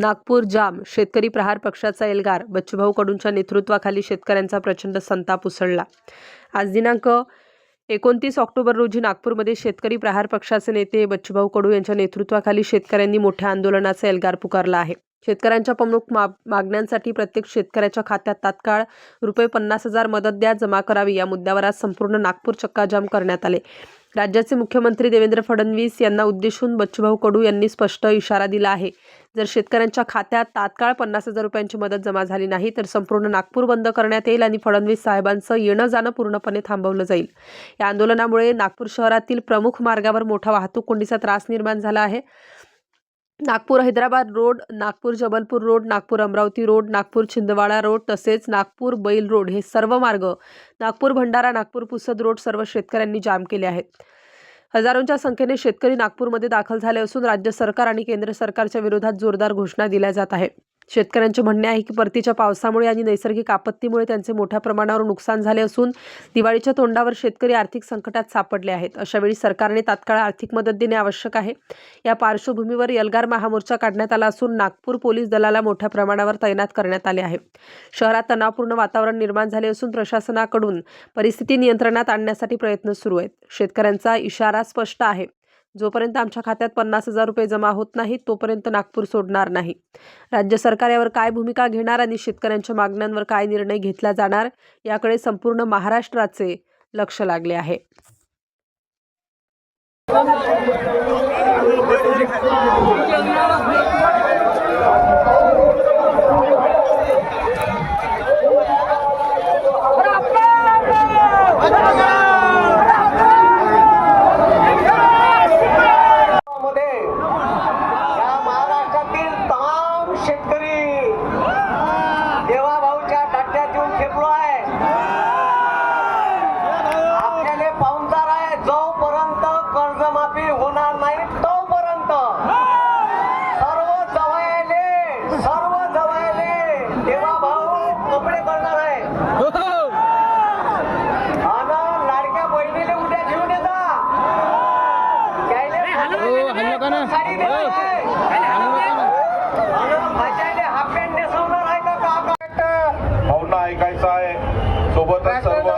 नागपूर जाम शेतकरी प्रहार पक्षाचा एल्गार बच्चूभाऊ कडूंच्या नेतृत्वाखाली शेतकऱ्यांचा प्रचंड संताप उसळला. आज दिनांक एकोणतीस ऑक्टोबर रोजी नागपूरमध्ये शेतकरी प्रहार पक्षाचे नेते बच्चूभाऊ कडू यांच्या नेतृत्वाखाली शेतकऱ्यांनी मोठ्या आंदोलनाचा एल्गार पुकारला आहे. शेतकऱ्यांच्या प्रमुख माग मागण्यांसाठी प्रत्येक शेतकऱ्याच्या खात्यात तात्काळ रुपये पन्नास हजार मदत द्या जमा करावी या मुद्द्यावर आज संपूर्ण नागपूर चक्काजाम करण्यात आले. राज्याचे मुख्यमंत्री देवेंद्र फडणवीस यांना उद्देशून बच्चूभाऊ कडू यांनी स्पष्ट इशारा दिला आहे. जर शेतकऱ्यांच्या खात्यात तात्काळ पन्नास हजार रुपयांची मदत जमा झाली नाही तर संपूर्ण नागपूर बंद करण्यात येईल आणि फडणवीस साहेबांचं येणं जाणं पूर्णपणे थांबवलं जाईल. या आंदोलनामुळे नागपूर शहरातील प्रमुख मार्गावर मोठा वाहतूक कोंडीचा त्रास निर्माण झाला आहे. Nagpur Hyderabad road Nagpur Jabalpur road Nagpur Amravati road Nagpur Chhindwara road तसेच नागपूर बैल रोड हे सर्व मार्ग नागपूर भंडारा नागपूर पुसद रोड सर्व शेतकऱ्यांनी जाम केले आहेत. हजारोंच्या संख्येने शेतकरी नागपूरमध्ये दाखल झाले असून राज्य सरकार आणि केंद्र सरकारच्या विरोधात जोरदार घोषणा दिल्या जात आहे शेतकऱ्यांचे म्हणणे आहे की परतीच्या पावसामुळे आणि नैसर्गिक आपत्तीमुळे त्यांचे मोठ्या प्रमाणावर नुकसान झाले असून दिवाळीच्या तोंडावर शेतकरी आर्थिक संकटात सापडले आहेत. अशावेळी सरकारने तात्काळ आर्थिक मदत देणे आवश्यक आहे. या पार्श्वभूमीवर यलगार महामोर्चा काढण्यात आला असून नागपूर पोलीस दलाला मोठ्या प्रमाणावर तैनात करण्यात आले आहे. शहरात तणावपूर्ण वातावरण निर्माण झाले असून प्रशासनाकडून परिस्थिती नियंत्रणात आणण्यासाठी प्रयत्न सुरू आहेत. शेतकऱ्यांचा इशारा स्पष्ट आहे. जोपर्यंत आमच्या खात्यात पन्नास हजार रुपये जमा होत नाहीत तोपर्यंत नागपूर सोडणार नाही. राज्य सरकार यावर काय भूमिका घेणार आणि शेतकऱ्यांच्या मागण्यांवर काय निर्णय घेतला जाणार याकडे संपूर्ण महाराष्ट्राचे लक्ष लागले आहे. ऐकायचं आहे. सोबतच सर्व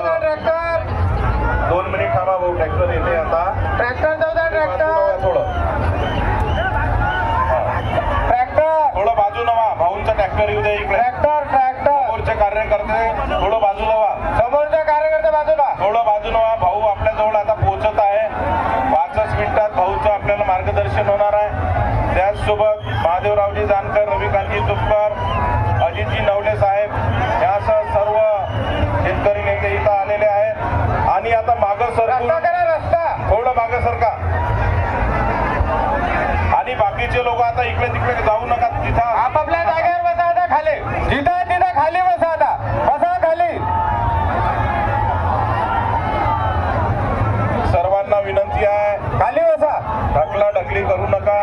दोन मिनिट थांबा भाऊ ट्रॅक्टर येते आता. ट्रॅक्टर जाऊ द्या ट्रॅक्टर. थोडं. ट्रॅक्टर. थोडं भाऊंचा ट्रॅक्टर येऊ इकडे. Tractor tractor. समोरचे कार्यकर्ते थोडं बाजूला व्हा समोरच्या कार्यकर्ते बाजूला. थोडं बाजूला भाऊ आपल्या जवळ आता पोहोचत आहे पाचच मिनिटात भाऊचं आपल्याला मार्गदर्शन होणार आहे त्याचसोबत महादेवरावजी जानकर रविकांतजी तुपकर अजितजी नवले साहेब यासह सर्व शेतकरी नेते इथं आलेले आहेत. आणि आता मागं रस्ता थोडं मागं सरका. आणि बाकीचे लोक आता इकडे तिकडे जाऊ नका जिथं आपापल्या जागेवर बसा आता खाली. जिथं तिथं खाली बसा आता. बसा खाली. सर्वांना विनंती आहे. खाली बसा. ढकला ढकली करू नका.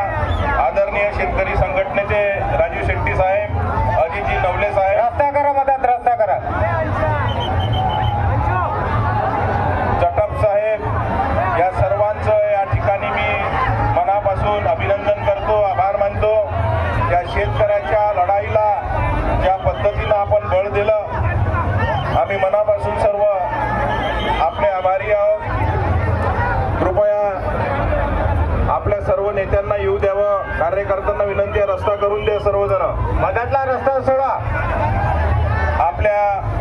आदरणीय शेतकरी संघटनेचे राजू शेट्टी साहेब अजितजी नवले साहेब रस्ता करा मदत रस्ता करा. जटप साहेब या सर्वांचं या ठिकाणी मी मनापासून अभिनंदन करतो आभार मानतो. या शेतकऱ्याच्या लढाईला ज्या पद्धतीनं आपण बळ दिलं आम्ही मनापासून सर्व आपले आभारी आहोत कृपया आपल्या सर्व नेत्यांना येऊ द्यावं. कार्यकर्त्यांना विनंती आहे रस्ता करून द्या सर्वजण. मधातला रस्ता सोडा. आपल्या